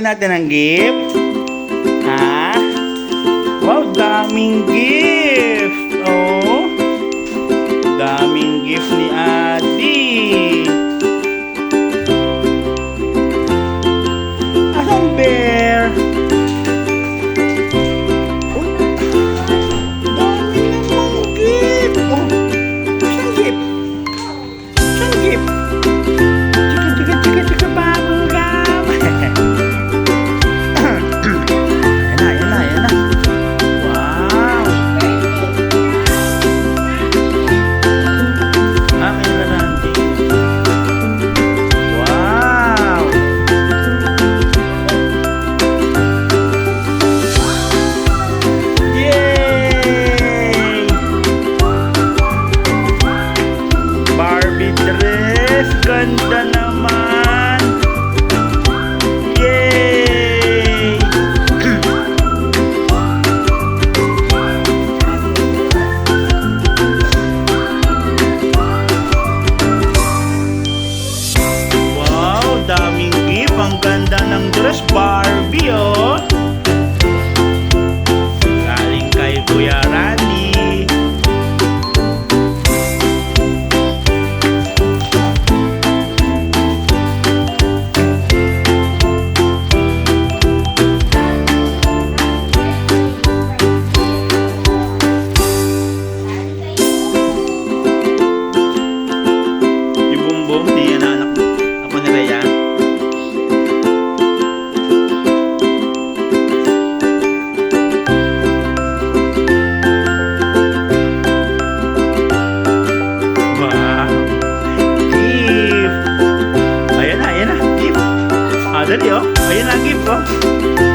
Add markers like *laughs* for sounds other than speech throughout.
Open natin ang gift. Ayan na, gift oh.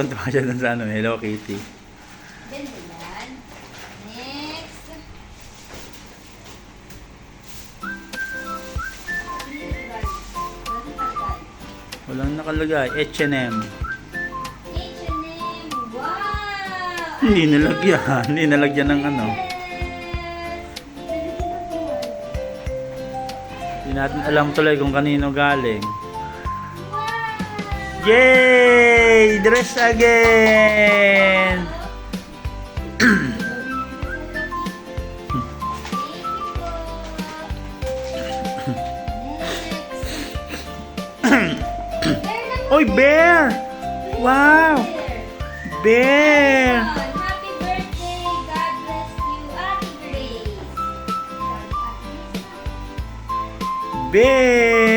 Yay! Tuwan-tuwa siya dun sa ano, Hello Kitty. Ganda yan. Next. Walang nakalagay. H&M. H&M. Wow! Hindi nalagyan. Hindi nalagyan ng ano. Hindi natin alam tuloy kung kanino galing. Yay! Dress again! *coughs* Oy, bear! Wow! Bear! Happy birthday! God bless you, Ate Grace. Bear!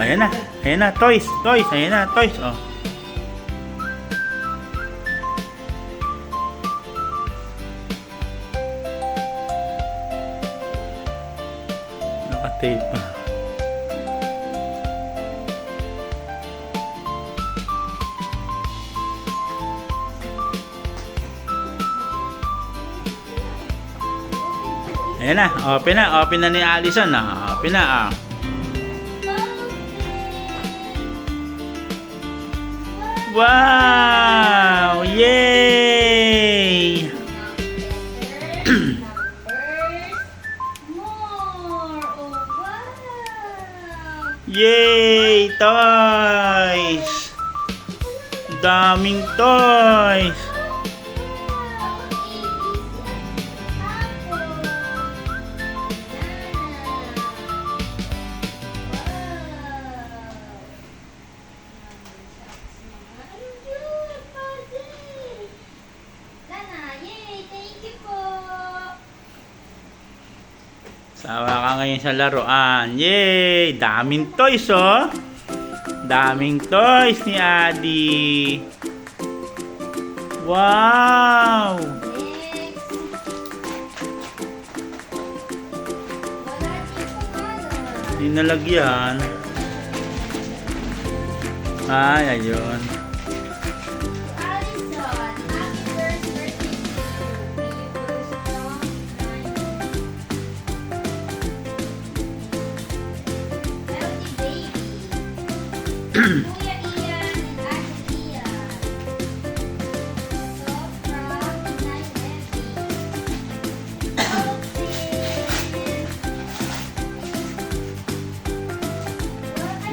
Ayan na. Ayan na. Toys. Toys. Ayan na. Toys. Oh. Naka-tape pa. Ayan na, open na, open na ni Allison na. Open na ah. Wow! Yay! Yay! Toys! Daming toys! Sawa ka ngayon sa laruan. Yay! Daming toys, oh! Daming toys ni Adi. Wow! Hindi nalagyan. Ay, ayun. Kuya Ian Ate Ian. So, from Night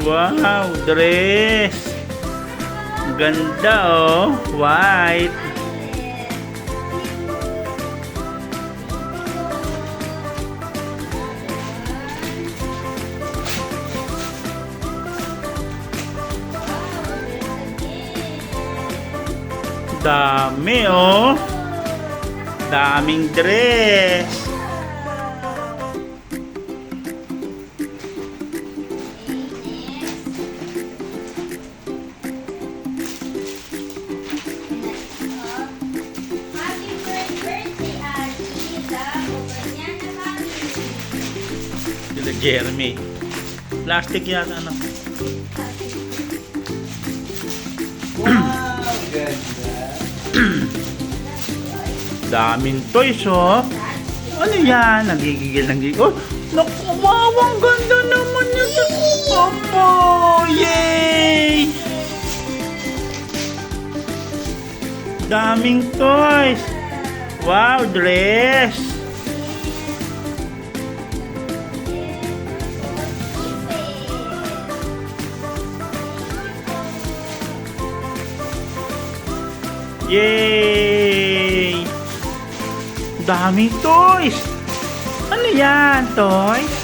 Wow! Dress! Ganda, oh! White! Dami, oh! Daming dress! Jeremy. Plastic yata, ano? *clears throat* Wow! Daming toys, oh! Ano yan? Nagigigil, nagigigil. Oh! Naku, wow! Ang ganda naman nito! Opo! Yay! Daming toys! Wow! Dress! Yay! Daming toys! Ano yan, toys?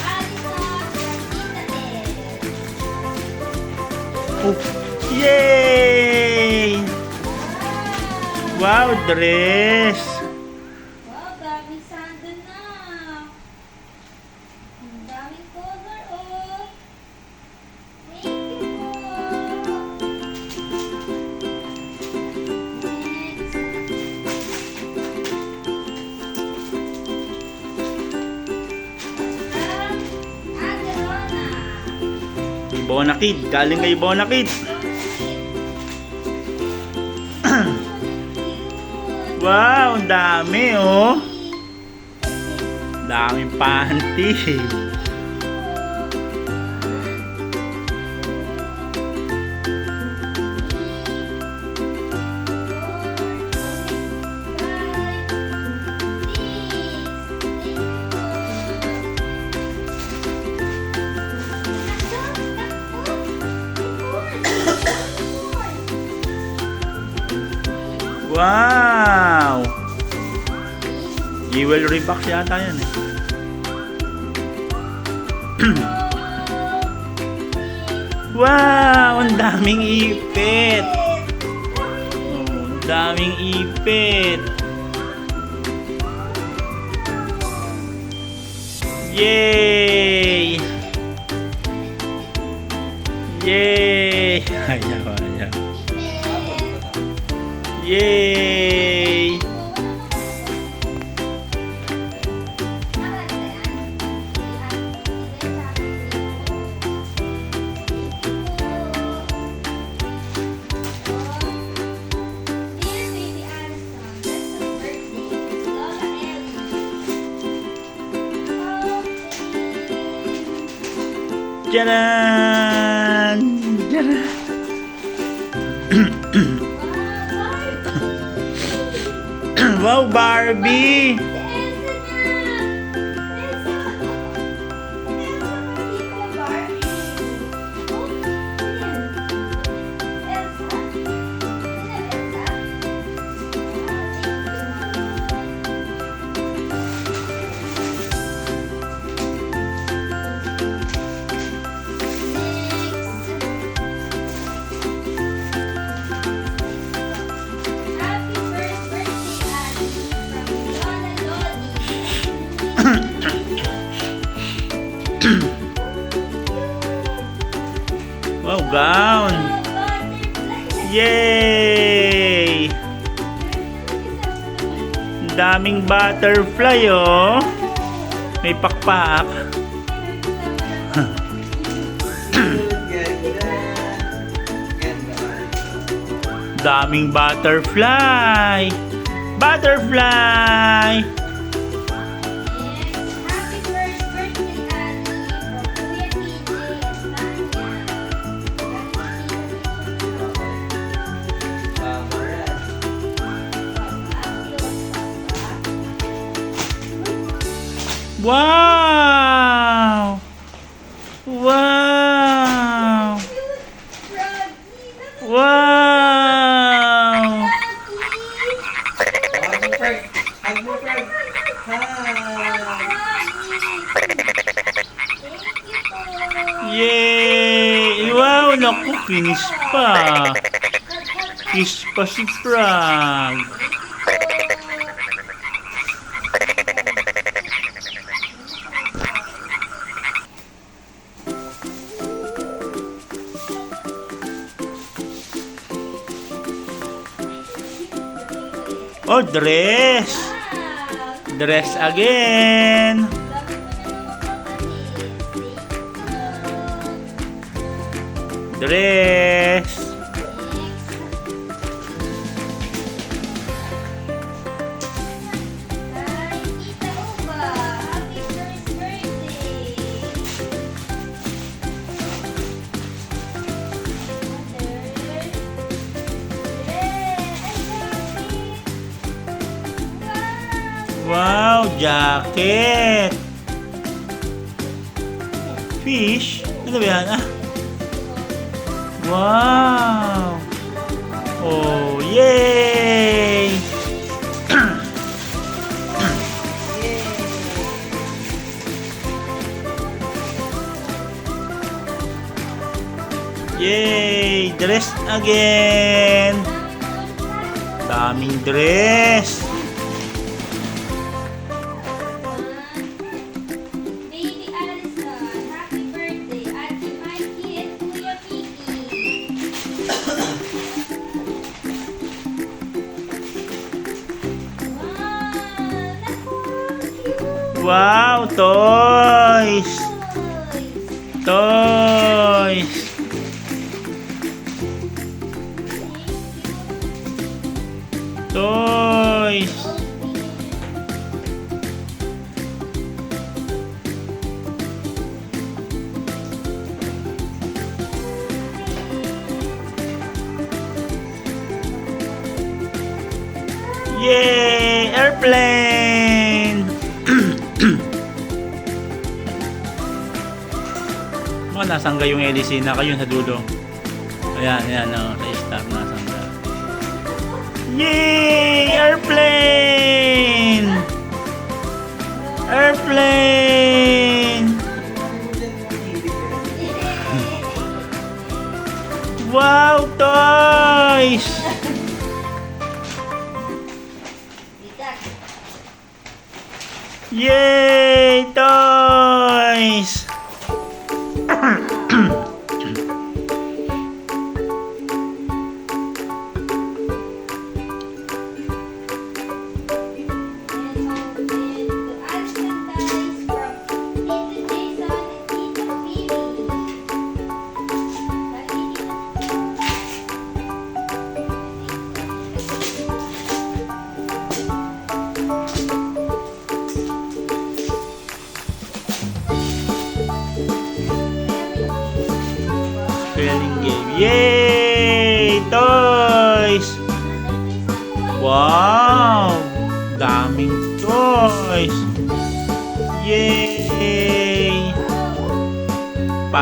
Oh, yay! Wow, dress! Kid. Galing kay Ibona Kid. *clears throat* Wow, dami, oh. Daming panty. *laughs* Box yata yan eh. *clears throat* Wow! Ang daming ipit! Oh, daming ipit! Yay! Yay! *laughs* Ayaw, ayaw. Yay! Tcharan! Tcharan! *coughs* wow, Barbie! Ang daming butterfly, oh. May pakpak. Daming butterfly! Butterfly! Wow! Wow! Wow! Yay! Wow! Naku, kinis pa. Kiss pa si Frog. Oh, dress! Dress again! Dress! Jacket! Fish? Ano ba yan? Ah. Wow! Oh, yay! *clears throat* Yay! Dress again! Daming dress! night. Nasangga yung LEC na kayo sa dulo. Ayan, ayan, oh, sa star nasangga. Yay! Airplane! Airplane! Wow, toys! Yay,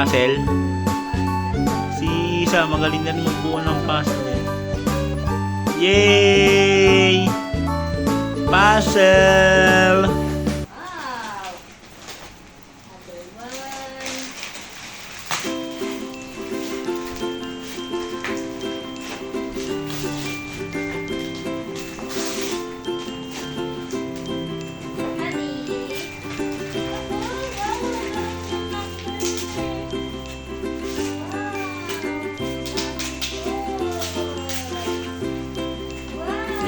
Puzzle. Si Isa, magaling na rin magbuo ng puzzle. eh. Yay! Puzzle!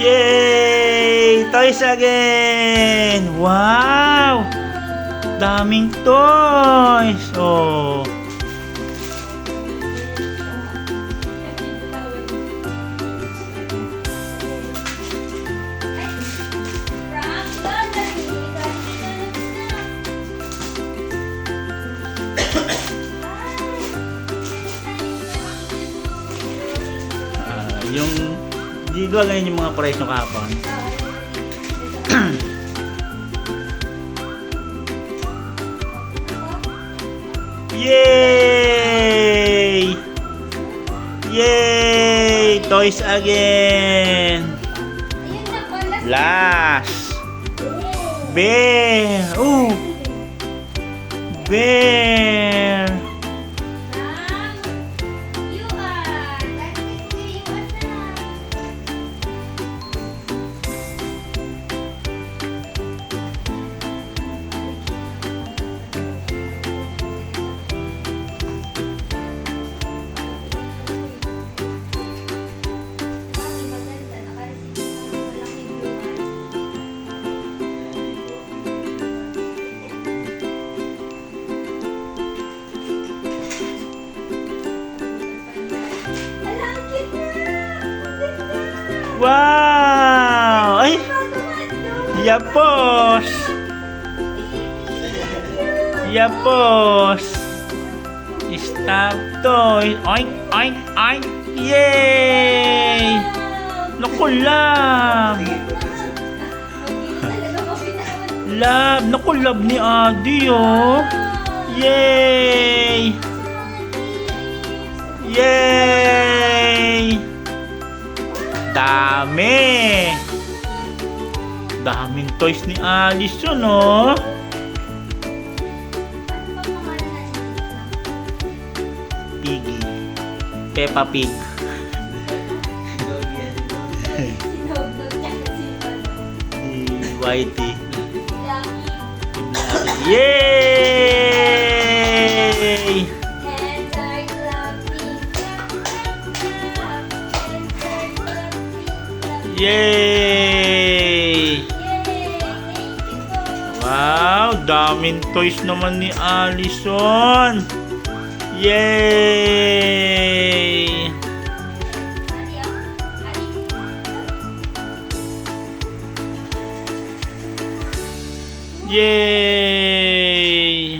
Yay! Toys again! Wow! Daming toys! Oh! Ba ganyan yung mga price ng kahapon? *clears throat* Yay! Yay! Toys again! Last! Bear! Ooh! Bear! Wow! Ay! Yapos! Yapos! Stop toy! Oink! Oink! Oink! Yay! Naku, love! Love! Naku, love ni Adi, oh! Yay! Dami! Daming toys ni Alice yun, oh! Piggy. Peppa Pig. *laughs* Si Whitey. Yay! Yay! Wow, daming toys naman ni Allison. Yay! Yay!